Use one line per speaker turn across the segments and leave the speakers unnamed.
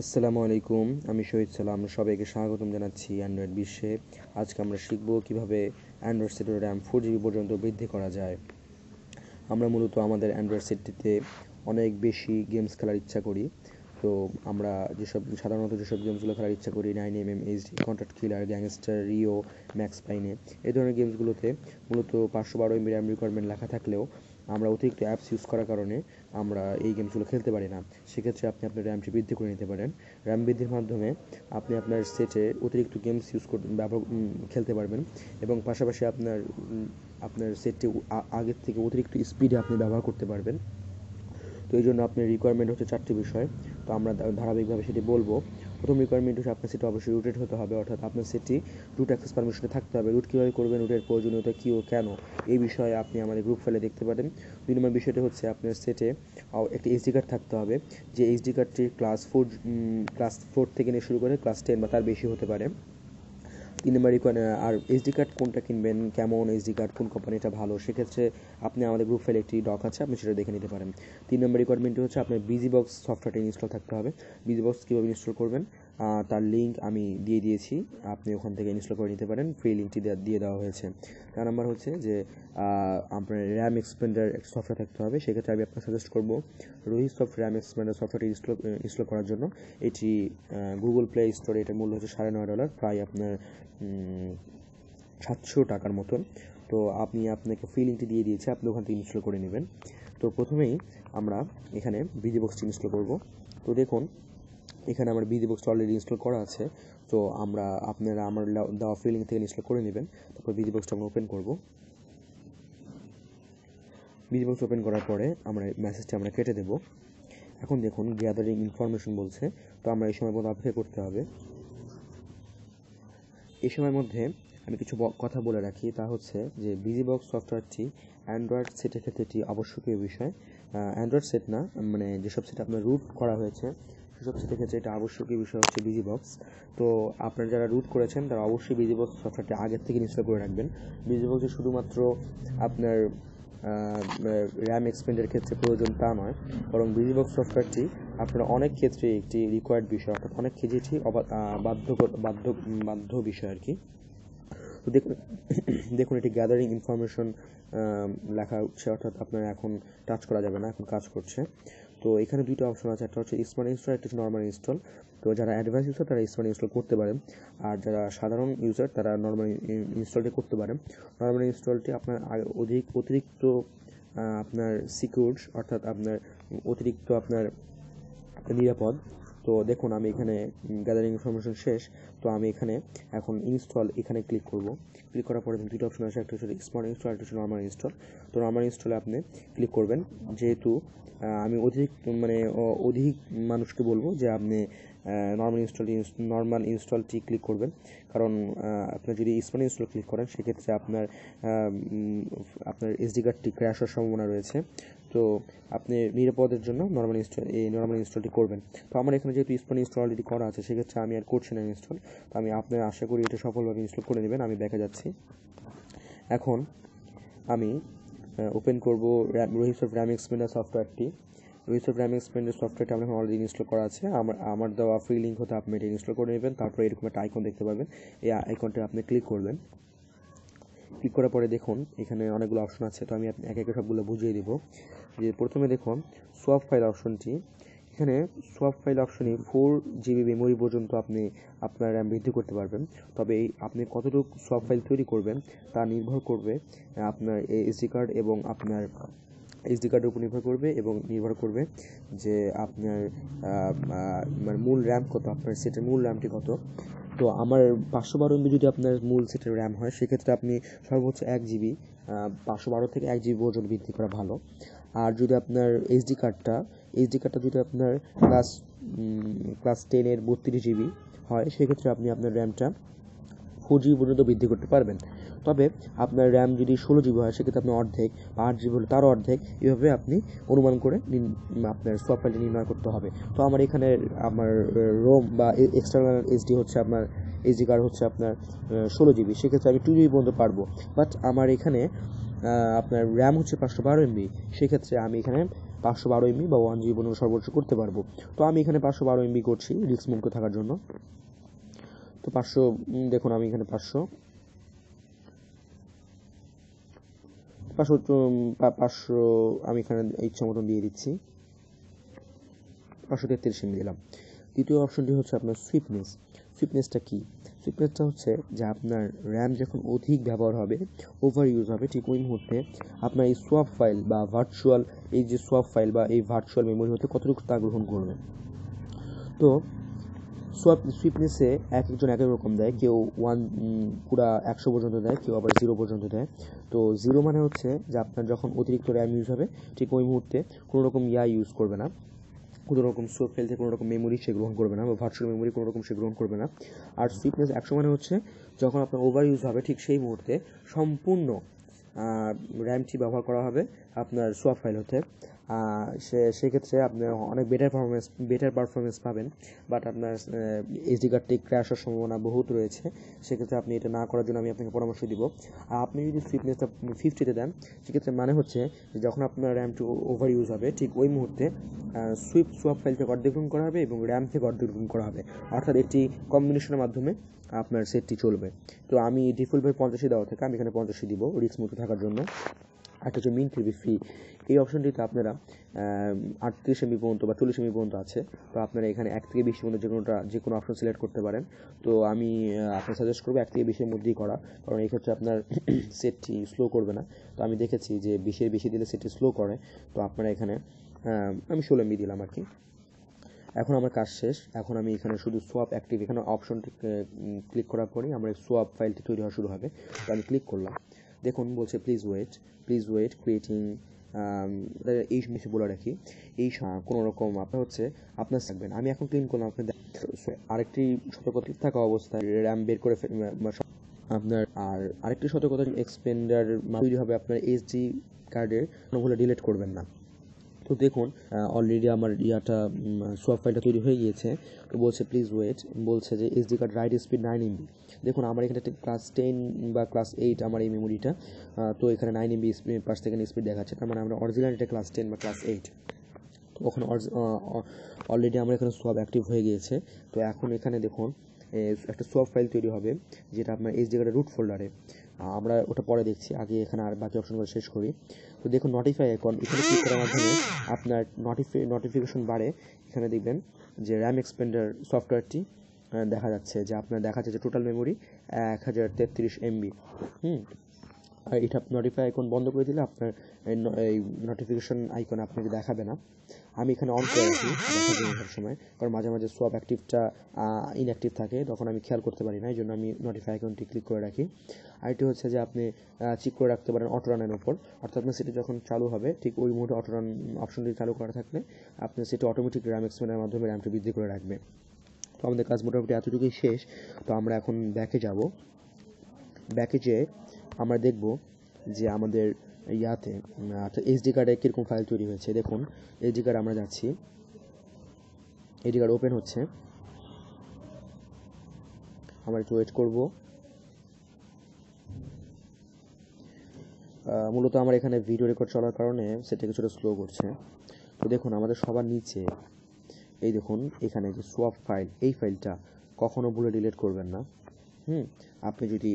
আসসালামু আলাইকুম, আমি শহীদ সালাম। সবাইকে স্বাগতম জানাচ্ছি অ্যান্ড্রয়েড বিশ্বে। আজকে আমরা শিখব কীভাবে অ্যান্ড্রয়েড সেটের র্যাম ফোর জিবি পর্যন্ত বৃদ্ধি করা যায়। আমরা মূলত আমাদের অ্যান্ড্রয়েড সেটটিতে অনেক বেশি গেমস খেলার ইচ্ছা করি। তো আমরা যেসব, সাধারণত যেসব গেমসগুলো খেলার ইচ্ছা করি nine M M HD contract killer gangster Rio Max Payne এই ধরনের গেমসগুলোতে মূলত পাঁচশো বারো এমবি র্যাম রিকোয়ারমেন্ট লেখা থাকলেও আমরা অতিরিক্ত অ্যাপস ইউজ করার কারণে আমরা এই গেমসগুলো খেলতে পারি না। সেক্ষেত্রে আপনি আপনার র্যামটি বৃদ্ধি করে নিতে পারেন। র্যাম বৃদ্ধির মাধ্যমে আপনি আপনার সেটে অতিরিক্ত গেমস ইউজ ব্যবহার খেলতে পারবেন এবং পাশাপাশি আপনার আপনার সেটটি আগের থেকে অতিরিক্ত স্পিডে আপনি ব্যবহার করতে পারবেন। তো এই জন্য আপনার রিকোয়ারমেন্ট হচ্ছে চারটি বিষয়। তো আমরা ধারাবাহিকভাবে সেটি বলব। প্রথম রিকোয়ারমেন্ট হচ্ছে আপনার সেটি অবশ্যই রুটেড হতে হবে, অর্থাৎ আপনার সেটি রুট অ্যাক্সেস পারমিশনে থাকতে হবে। রুট কীভাবে করবেন রুটের প্রয়োজনীয়তা কী ও কেন, এই বিষয়ে আপনি আমাদের গ্রুপ ফাইলে দেখতে পারেন। দুই নম্বর বিষয়টি হচ্ছে আপনার সেটে একটি এইচডি কার্ড থাকতে হবে, যে এইচডি কার্ডটি ক্লাস ফোর ক্লাস ফোর থেকে নিয়ে শুরু করে ক্লাস টেন বা তার বেশি হতে পারে। তিন নম্বর আর এসডি কার্ড কোনটা কিনবেন, কেমন এসডি কার্ড কোন কোম্পানিটা ভালো, সেক্ষেত্রে আপনি আমাদের গ্রুপ ফাইলে একটি ডক আছে, আপনি সেটা দেখে নিতে পারেন। তিন নম্বর রিকোয়ারমেন্টটি হচ্ছে আপনার বিজি বক্স সফটওয়্যারটা ইনস্টল থাকতে হবে। বিজি বক্স কীভাবে ইনস্টল করবেন? তার লিঙ্ক আমি দিয়ে দিয়েছি। আপনি ওখান থেকে ইনস্টল করে নিতে পারেন। ফ্রি লিঙ্কটি দিয়ে দেওয়া হয়েছে। তার নাম্বার হচ্ছে যে আপনার র্যাম এক্সপেন্ডার সফটওয়্যার থাকতে হবে। সেক্ষেত্রে আমি আপনার সাজেস্ট করব রোহিত সফট র্যাম এক্সপেন্ডার সফটওয়্যারটি ইনস্টল ইনস্টল করার জন্য। এটি গুগল প্লে স্টোরে এটার মূল্য হচ্ছে সাড়ে নয় ডলার প্রায় আপনার সাতশো টাকার মতন। তো আপনি আপনাকে ফ্রি লিঙ্কটি দিয়ে দিয়েছে। আপনি ওখান থেকে ইনস্টল করে নেবেন। তো প্রথমেই আমরা এখানে বিজি বক্সটি ইনস্টল করব। তো দেখুন এখানে আমার বিজি বক্সটা অলরেডি ইনস্টল করা আছে। তো আমরা, আপনারা আমার দেওয়া লিঙ্ক থেকে ইনস্টল করে নেবেন। তারপর বিজি বক্সটা আমরা ওপেন করব। বিজি বক্স ওপেন করার পরে আমরা মেসেজটা আমরা কেটে দেব। এখন দেখুন গ্যাদারিং ইনফরমেশন বলছে। তো আমরা এই সময় মধ্যে অপেক্ষা করতে হবে। এই সময়ের মধ্যে আমি কিছু কথা বলে রাখি। তা হচ্ছে যে বিজি বক্স সফটওয়্যারটি অ্যান্ড্রয়েড সেটের ক্ষেত্রে একটি আবশ্যকীয় বিষয়। অ্যান্ড্রয়েড সেট না মানে যেসব সেট আপনার রুট করা হয়েছে সেটের ক্ষেত্রে এটা আবশ্যকীয় বিষয় হচ্ছে বিজি বক্স তো আপনারা যারা রুট করেছেন, তারা অবশ্যই বিজি বক্স সফটওয়্যারটি আগের থেকে ইনস্টল করে রাখবেন। বিজি বক্সে শুধুমাত্র আপনার র্যাম এক্সপেন্ডের ক্ষেত্রে প্রয়োজন তা নয়, বরং বিজি বক্স সফটওয়্যারটি আপনার অনেক ক্ষেত্রে একটি রিকোয়ার্ড বিষয়, অর্থাৎ অনেক ক্ষেত্রে এটি বাধ্য বাধ্য বাধ্য বিষয় আর কি। তো দেখুন দেখুন, এটি গ্যাদারিং ইনফরমেশন লেখা উঠছে অর্থাৎ আপনার এখন টাচ করা যাবে না, এখন কাজ করছে। তো এখানে দুইটা অপশন আছে। একটা হচ্ছে স্মার্ট ইনস্টল একটা হচ্ছে নর্মাল ইনস্টল তো যারা অ্যাডভান্স ইউজার তারা স্মার্ট ইনস্টল করতে পারেন আর যারা সাধারণ ইউজার তারা নর্মাল ইনস্টলটি করতে পারেন নর্মাল ইনস্টলটি আপনার অধিক, অতিরিক্ত আপনার সিকিউর অর্থাৎ আপনার অতিরিক্ত আপনার নিরাপদ। তো দেখুন, আমি এখানে গ্যাদারিং ইনফরমেশন শেষ, তো আমি এখানে এখন ইনস্টল এখানে ক্লিক করব। ক্লিক করার পরে দুটো অপশন আছে, একটা হচ্ছে স্মার্ট ইনস্টল একটা হচ্ছে নর্মাল ইনস্টল তো নর্মাল ইনস্টলে আপনি ক্লিক করবেন। যেহেতু আমি অধিক মানে অধিক মানুষকে বলব যে আপনি নর্মাল ইনস্টলটি নর্মাল ইনস্টলটি ক্লিক করবেন। কারণ আপনি যদি স্মার্ট ইনস্টল ক্লিক করেন, সেক্ষেত্রে আপনার আপনার এসডি কার্ডটি ক্র্যাশ হওয়ার সম্ভাবনা রয়েছে। তো আপনি নিরাপদের জন্য নর্মাল ইনস্টল এই নর্মাল ইনস্টলটি করবেন। তো আমার এখানে যেহেতু স্মার্ট ইনস্টল অলরেডি করা আছে, সেক্ষেত্রে আমি আর করছি না ইনস্টল তো আমি আপনার আশা করি এটা সফলভাবে ইনস্টল করে নেবেন, আমি দেখা যাচ্ছি। এখন আমি ওপেন করব রোহিত র্যাম এক্সপেন্ডার সফটওয়্যারটি রোহিত র্যাম এক্সপেন্ডার সফটওয়্যারটি আমার অলরেডি ইনস্টল করা আছে। আমার আমার দেওয়া ফ্রি লিঙ্ক হতে আপনি এটা ইনস্টল করে নেবেন। তারপরে এরকম একটা আইকন দেখতে পাবেন। এই আইকনটা আপনি ক্লিক করবেন। ক্লিক করার পরে দেখুন, এখানে অনেকগুলো অপশন আছে, তো আমি এক, একে সবগুলো বুঝিয়ে দিব। যে প্রথমে দেখুন সোয়াপ ফাইল অপশনটি এখানে সোয়াপ ফাইল অপশনে ফোর জিবি মেমোরি পর্যন্ত আপনি আপনার র্যাম বৃদ্ধি করতে পারবেন। তবে এই আপনি কতটুকু সোয়াপ ফাইল তৈরি করবেন, তা নির্ভর করবে আপনার এসডি কার্ড এবং আপনার এসডি কার্ডের উপর নির্ভর করবে এবং নির্ভর করবে যে আপনার মানে মূল র্যাম কত, আপনার সেটের মূল র্যামটি কত। তো আমার পাঁচশো বারো এমবি যদি আপনার মূল সেটের র্যাম হয়, সেক্ষেত্রে আপনি সর্বোচ্চ এক জিবি পাঁচশো বারো থেকে এক জিবি পর্যন্ত বৃদ্ধি করা ভালো। আর যদি আপনার এইচডি কার্ডটা এইচডি কার্ডটা যদি আপনার ক্লাস ক্লাস টেনের বত্রিশ জিবি হয়, সেক্ষেত্রে আপনি আপনার র্যামটা ফোর জিবি পর্যন্ত বৃদ্ধি করতে পারবেন। তবে আপনার র্যাম যদি ষোলো জিবি হয়, সেক্ষেত্রে আপনি অর্ধেক বা আট জিবি হলে তারও অর্ধেক এভাবে আপনি অনুমান করে আপনার সফটওয়্যারটি নির্ণয় করতে হবে। তো আমার এখানে আমার রোম বা এক্সটার্নাল এইচডি হচ্ছে আপনার এইচডি কার্ড হচ্ছে আপনার ষোলো জিবি সেক্ষেত্রে আমি টু জিবি পর্যন্ত পারব। বাট আমার এখানে আপনার র্যাম হচ্ছে পাঁচশো বারো এমবি সেক্ষেত্রে আমি এখানে পাঁচশো বারো এমবি বা ওয়ান জিবি পর্যন্ত সর্বোচ্চ করতে পারব। তো আমি এখানে পাঁচশো বারো এমবি করছি রিক্স মুক্ত থাকার জন্য। তো পাঁচশো দেখুন আমি এখানে পাঁচশো পাঁচশো পাঁচশো, আমি এখানে ইচ্ছা মতন দিয়ে দিচ্ছি। পাঁচশো তেত্রিশ এমবি দিলাম। দ্বিতীয় অপশনটি হচ্ছে আপনার সুইপনেস সুইপনেসটা কী? সুইপনেসটা হচ্ছে যে আপনার র্যাম যখন অধিক ব্যবহার হবে ওভার ইউজ হবে, ঠিক ওই মুহূর্তে আপনার এই সোয়াপ ফাইল বা ভার্চুয়াল এই যে সোয়াপ ফাইল বা এই ভার্চুয়াল মেমোরি হতে কতটুকু তা গ্রহণ করবে। তো সোয়াপ সুইপনেসে এক একজন এক এক রকম দেয়। কেউ ওয়ান পুরা একশো পর্যন্ত দেয়, কেউ আবার জিরো পর্যন্ত দেয়। তো জিরো মানে হচ্ছে যে আপনার যখন অতিরিক্ত র্যাম ইউজ হবে, ঠিক ওই মুহূর্তে কোনো রকম ইয়া ইউজ করবে না। কোনো রকম সোপ ফেলতে কোনো রকম মেমোরি সে গ্রহণ করবে না বা ভার্চুয়াল মেমোরি কোনো রকম সে গ্রহণ করবে না। আর সুইপনেস একশো মানে হচ্ছে যখন আপনার ওভার ইউজ হবে, ঠিক সেই মুহূর্তে সম্পূর্ণ র্যামটি ব্যবহার করা হবে আপনার সোয়াপ ফাইল হতে। সে, সেক্ষেত্রে আপনি অনেক বেটার পারফরমেন্স বেটার পারফরমেন্স পাবেন। বাট আপনার এসডি কার্ডটি ক্র্যাশ হওয়ার সম্ভাবনা বহুত রয়েছে। সেক্ষেত্রে আপনি এটা না করার জন্য আমি আপনাকে পরামর্শ দিব। আর আপনি যদি সুইপনেসটা ফিফটিতে দেন, সেক্ষেত্রে মানে হচ্ছে যখন আপনার র্যামটি ওভার ইউজ হবে, ঠিক ওই মুহূর্তে সুইপ সোয়াপ ফাইল থেকে অর্ধেক গুণ করা হবে এবং র্যাম থেকে অর্ধেক গুণ করা হবে। অর্থাৎ একটি কম্বিনেশনের মাধ্যমে আপনার সেটটি চলবে। তো আমি ডিফল্টভাবে পঞ্চাশি দেওয়া থেকে আমি এখানে পঞ্চাশি দিব রিক্স মুক্ত থাকার জন্য। হচ্ছে মিন টিভি ফ্রি এই অপশনটিতে আপনারা আটত্রিশ এমবি পর্যন্ত বা চল্লিশ এমবি পর্যন্ত আছে। তো আপনারা এখানে এক থেকে বিশ পর্যন্ত যে কোনোটা যে কোনো অপশন সিলেক্ট করতে পারেন। তো আমি আপনার সাজেস্ট করব এক থেকে বিশের মধ্যেই করা। কারণ এই ক্ষেত্রে আপনার সেটটি স্লো করবে না। তো আমি দেখেছি যে বিশের বেশি দিলে সেটটি স্লো করে। তো আপনারা এখানে আমি ষোলো এমবি দিলাম আর কি। এখন আমার কাজ শেষ। এখন আমি এখানে শুধু সোয়াপ অ্যাক্টিভ এখানে অপশনটি ক্লিক করার পরেই আমার সোয়াপ ফাইলটি তৈরি হওয়া শুরু হবে। তো আমি ক্লিক করলাম। দেখুন বলছে please wait please wait creating এই মিশে বলে রাখি। এই কোনো রকম আপনার হচ্ছে, আপনার থাকবেন আমি এখন ক্লিন করলাম আপনি আরেকটি সতর্কতা থাকা অবস্থায় র্যাম বের করে আপনার, আর আরেকটি সতর্কতা এক্সপেন্ডার তৈরি হবে আপনার এইচডি কার্ডের ভুলে ডিলিট করবেন না। তো দেখুন অলরেডি আমার ইয়াটা সোয়াপ ফাইলটা তৈরি হয়ে গিয়েছে। তো বলছে প্লিজ ওয়েট বলছে যে SD card write speed nine MB দেখুন, আমার এখানে ক্লাস টেন বা ক্লাস এইট আমার এই মেমোরিটা তো এখানে nine MB per second speed দেখাচ্ছে। তার মানে আমরা অরিজিনাল এটা ক্লাস টেন বা ক্লাস এইট তো ওখানে অলরেডি আমার এখানে সোয়াব অ্যাক্টিভ হয়ে গিয়েছে। তো এখন এখানে দেখুন একটা সোয়াপ ফাইল তৈরি হবে, যেটা আপনার এইচডি কার্ডের রুট ফোল্ডারে আমরা ওটা পরে দেখছি। আগে এখানে আর বাকি অপশনগুলো শেষ করি। তো দেখুন নোটিফাই এখন এখানে ক্লিক করার মাধ্যমে আপনার নোটিফাই নোটিফিকেশন বাড়ে এখানে দেখবেন যে র্যাম এক্সপেন্ডার সফটওয়্যারটি দেখা যাচ্ছে যে আপনার দেখা যাচ্ছে টোটাল মেমোরি এক হাজার তেত্রিশ এমবি হুম? এটা নোটিফাই আইকন বন্ধ করে দিলে আপনার এই নোটিফিকেশন আইকন আপনাকে দেখাবে না। আমি এখানে অন করে রাখি সব সময়, কারণ মাঝে মাঝে সোয়াপ অ্যাক্টিভটা ইনঅ্যাক্টিভ থাকে, তখন আমি খেয়াল করতে পারি না, এই জন্য আমি নোটিফাই আইকনটি ক্লিক করে রাখি। আরেকটি হচ্ছে যে আপনি চেক করে রাখতে পারেন অটো রানের উপর অর্থাৎ আপনার সেটি যখন চালু হবে, ঠিক ওই মুহূর্তে অটো রান অপশনটি চালু করা থাকলে আপনি সেটি অটোমেটিক র্যাম এক্সপেন্ডের মাধ্যমে র্যামটি বৃদ্ধি করে রাখবে। তো আমাদের কাজ মোটামুটি এতটুকুই শেষ, তো আমরা এখন ব্যাকে যাব। ব্যাকে যেয়ে আমরা দেখব যে আমাদের ইয়াতে অর্থাৎ এইচডি কার্ডে কীরকম ফাইল তৈরি হয়েছে। দেখুন এইচডি কার্ড আমরা যাচ্ছি। এইচডি কার্ড ওপেন হচ্ছে। আমরা একটু ওয়েট করব। মূলত আমার এখানে ভিডিও রেকর্ড চলার কারণে সেটা কিছুটা স্লো করছে। তো দেখুন, আমাদের সবার নিচে, এই দেখুন, এখানে যে সোয়াপ ফাইল এই ফাইলটা কখনো ভুলে ডিলিট করবেন না। হুম, আপনি যদি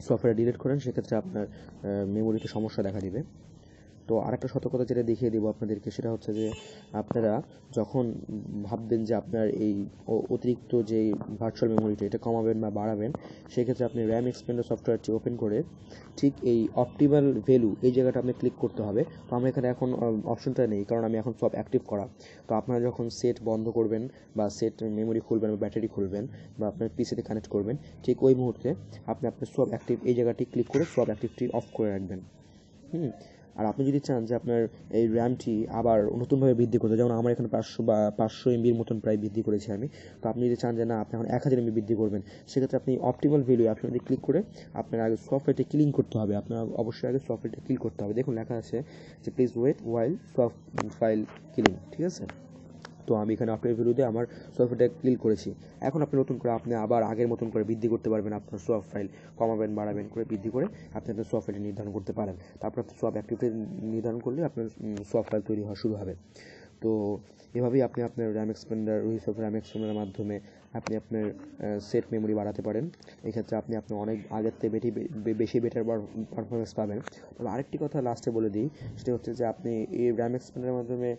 সফটওয়্যার ডিলিট করেন সেক্ষেত্রে আপনার মেমোরিতে সমস্যা দেখা দিবে। তো আরেকটা সতর্কতা যেটা দেখিয়ে দেবো আপনাদেরকে সেটা হচ্ছে যে আপনারা যখন ভাববেন যে আপনার এই অতিরিক্ত যে ভার্চুয়াল মেমোরিটা এটা কমাবেন বা বাড়াবেন, সেক্ষেত্রে আপনি র্যাম এক্সপেন্ডার সফটওয়্যারটি ওপেন করে ঠিক এই অপটিমাল ভ্যালু এই জায়গাটা আপনি ক্লিক করতে হবে। তো আমার এখানে এখন অপশনটা নেই, কারণ আমি এখন সব অ্যাক্টিভ করা। তো আপনারা যখন সেট বন্ধ করবেন বা সেট মেমোরি খুলবেন বা ব্যাটারি খুলবেন বা আপনার পিসিতে কানেক্ট করবেন, ঠিক ওই মুহূর্তে আপনি আপনার সব অ্যাক্টিভ এই জায়গাটি ক্লিক করে সব অ্যাক্টিভটি অফ করে রাখবেন। হুম? আর আপনি যদি চান যে আপনার এই র্যামটি আবার নতুনভাবে বৃদ্ধি করতে, যেমন আমার এখানে পাঁচশো বা পাঁচশো এমবির মতন প্রায় বৃদ্ধি করেছি আমি, তো আপনি যদি চান যে না, আপনি এখন এক হাজার এমবি বৃদ্ধি করবেন, সেক্ষেত্রে আপনি অপটিমাল ভ্যালু যদি ক্লিক করে আপনার আগে সফটওয়্যারটি ক্লিন করতে হবে, আপনার অবশ্যই আগে সফটওয়্যারটি ক্লিন করতে হবে। দেখুন, লেখা আছে যে please wait while soft file clean ঠিক আছে? তো আমি এখানে আপনার বিরুদ্ধে আমার সফটওয়্যারটা ক্লিক করেছি। এখন আপনি নতুন করে আপনি আবার আগের মতন করে বৃদ্ধি করতে পারবেন আপনার সফট ফাইল। কমাবেন, বাড়াবেন করে বৃদ্ধি করে আপনি আপনার সফট নির্ধারণ করতে পারেন। তারপর আপনি সব অ্যাক্টিভিটি নির্ধারণ করলে আপনার সফট ফাইল তৈরি হওয়া শুরু হবে। তো এভাবেই আপনি আপনার র্যাম এক্সপেন্ডার রিসোর্স র্যাম এক্সপেন্ডারের মাধ্যমে আপনি আপনার সেট মেমোরি বাড়াতে পারেন। এক্ষেত্রে আপনি আপনি অনেক আগের থেকে বেশি বেশি বেটার পারফরমেন্স পাবেন। তবে আরেকটি কথা লাস্টে বলে দিই, সেটা হচ্ছে যে আপনি এই র্যাম এক্সপেন্ডারের মাধ্যমে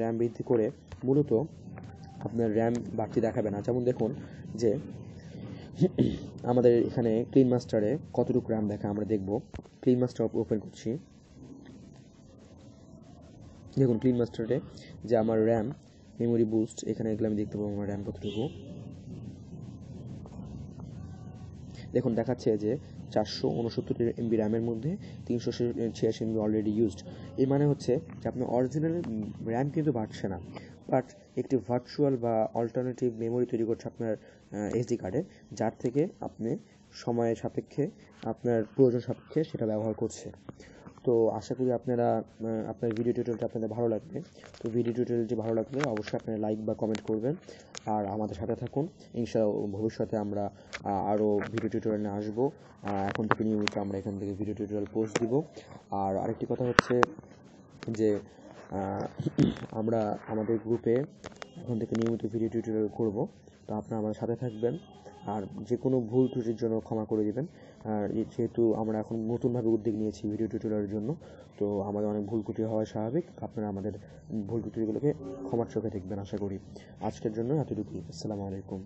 র্যাম বৃদ্ধি করে মূলত আপনার র্যাম বাড়তি দেখাবে না। যেমন দেখুন যে আমাদের এখানে ক্লিন মাস্টারে কতটুকু র্যাম দেখা আমরা দেখব। ক্লিন মাস্টার ওপেন করছি। দেখুন ক্লিন মাস্টারে যে আমার র্যাম মেমোরি বুস্ট এখানে এগুলো আমি দেখতে পাবো আমার র্যাম কতটুকু। দেখুন, দেখাচ্ছে যে চারশো উনসত্তর এমবি র্যামের মধ্যে তিনশো ছিয়াশি এমবি অলরেডি ইউজড এর মানে হচ্ছে যে আপনার অরিজিনাল র্যাম কিন্তু বাড়ছে না। বাট একটি ভার্চুয়াল বা অল্টারনেটিভ মেমোরি তৈরি করছে আপনার এসডি কার্ডে যার থেকে আপনি সময়ের সাপেক্ষে, আপনার প্রয়োজন সাপেক্ষে সেটা ব্যবহার করছে। তো আশা করি আপনারা আপনার ভিডিও টিউটোরিয়ালটা আপনাদের ভালো লাগবে। তো ভিডিও টিউটোরিয়ালটি ভালো লাগলে অবশ্যই আপনারা লাইক বা কমেন্ট করবেন। আর আমাদের সাথে থাকুন। ইনশা ভবিষ্যতে আমরা আরও ভিডিও টিউটোরিয়াল নিয়ে আসব। এখন থেকে নিয়মিত আমরা এখান থেকে ভিডিও টিউটোরিয়াল পোস্ট দিব। আর আরেকটি কথা হচ্ছে যে আমরা আমাদের গ্রুপে এখন থেকে নিয়মিত ভিডিও টিউটোরিয়াল করব। তো আপনারা আমাদের সাথে থাকবেন। আর যে কোনো ভুল ত্রুটির জন্য ক্ষমা করে দিবেন। আর যেহেতু আমরা এখন নতুনভাবে উদ্যোগ নিয়েছি ভিডিও টিউটোরিয়ালের জন্য, তো আমাদের অনেক ভুল ত্রুটি হওয়া স্বাভাবিক। আপনারা আমাদের ভুল ত্রুটিগুলোকে ক্ষমার চোখে দেখবেন, আশা করি। আজকের জন্য এতটুকুই। আসসালামু আলাইকুম।